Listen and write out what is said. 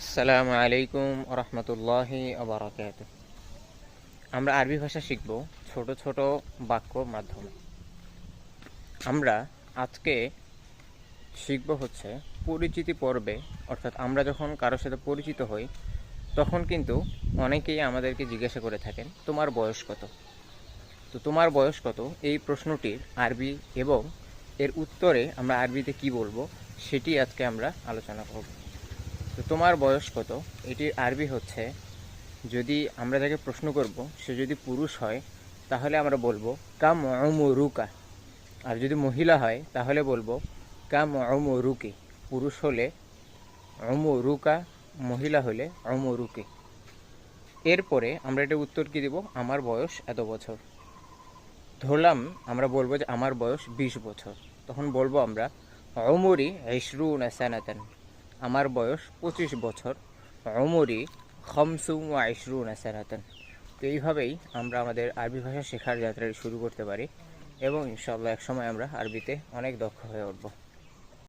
আসসালামু আলাইকুম রহমতুল্লাহি আবরাকাত আমরা আরবি ভাষা শিখব ছোট ছোট বাক্য মাধ্যমে। আমরা আজকে শিখব হচ্ছে পরিচিতি পর্বে, অর্থাৎ আমরা যখন কারোর সাথে পরিচিত হই, তখন কিন্তু অনেকেই আমাদেরকে জিজ্ঞাসা করে থাকেন, তোমার বয়স কত? তো তোমার বয়স কত? এই প্রশ্নটির আরবি এবং এর উত্তরে আমরা আরবিতে কি বলব, সেটি আজকে আমরা আলোচনা করব। তো তোমার বয়স কত? এটির আরবি হচ্ছে, যদি আমরা তাকে প্রশ্ন করব, সে যদি পুরুষ হয়, তাহলে আমরা বলব, কাম অমরুকা আর যদি মহিলা হয়, তাহলে বলব, কাম অমরুকে পুরুষ হলে অমরুকা মহিলা হলে অমরুকে এরপরে আমরা এটা উত্তর কি দেব? আমার বয়স এত বছর। ধরলাম, আমরা বলব যে আমার বয়স বিশ বছর। তখন বলব আমরা অমরি ইশরু সানাতান। আমার বয়স পঁচিশ বছর। অমরি খমসু আইশরু নাসারাতন তো এইভাবেই আমরা আমাদের আরবি ভাষা শেখার যাত্রাটি শুরু করতে পারি এবং সব এক সময় আমরা আরবিতে অনেক দক্ষ হয়ে উঠবো।